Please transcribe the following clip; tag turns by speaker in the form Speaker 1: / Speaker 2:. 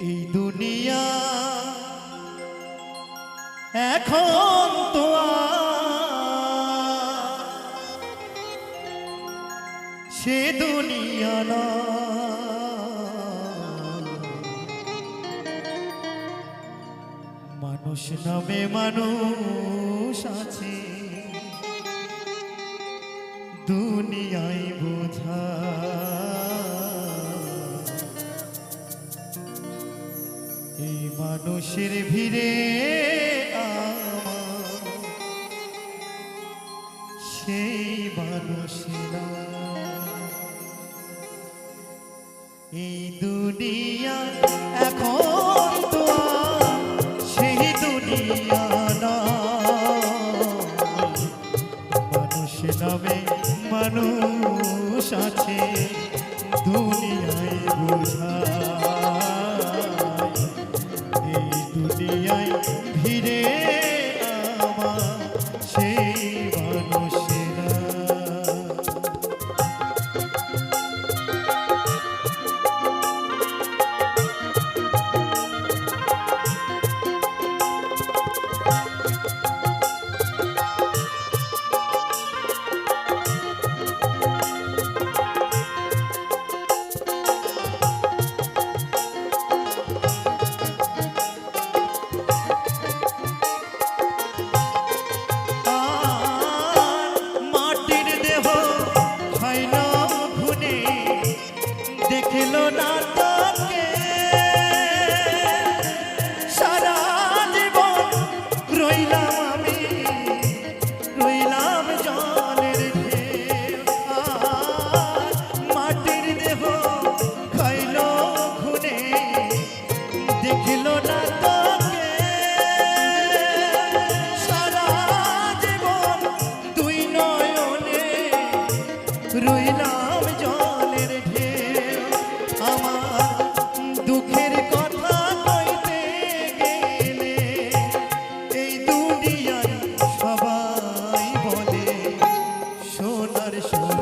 Speaker 1: এই দুনিয়া এখন তো সে দুনিয়া না মানুষ নামে মানুষ এই মানুষের ভিড়ে সেই মানুষেরা এই দুনিয়া এখন ছিল না তোকে। সারা জীবন রইলাম আমি, রইলাম জলের মাটির দেহ খাইল খুনে, দেখিল না রইলাম আমার সুন্দর